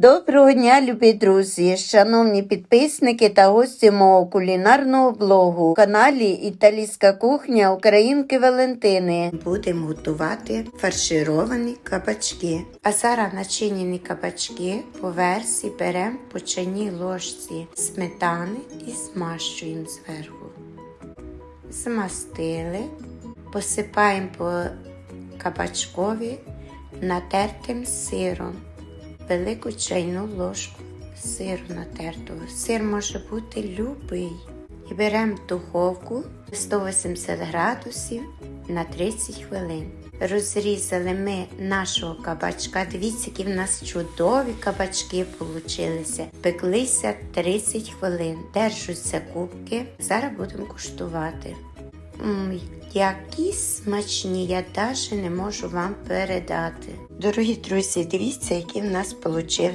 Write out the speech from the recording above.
Доброго дня, любі друзі, шановні підписники та гості мого кулінарного блогу, каналі Італійська кухня Українки Валентини. Будемо готувати фаршировані кабачки. А зараз начинені кабачки по версії беремо по чайній ложці сметани і змащуємо зверху. Змастили, посипаємо по кабачкові натертим сиром велику чайну ложку сиру натертого. Сир може бути любий. І беремо духовку 180 градусів на 30 хвилин. Розрізали ми нашого кабачка. Дивіться, які в нас чудові кабачки получилися. Пеклися 30 хвилин. Держуться кубки. Зараз будемо куштувати. Які смачні, я навіть не можу вам передати. Дорогі друзі, дивіться, які в нас вийшли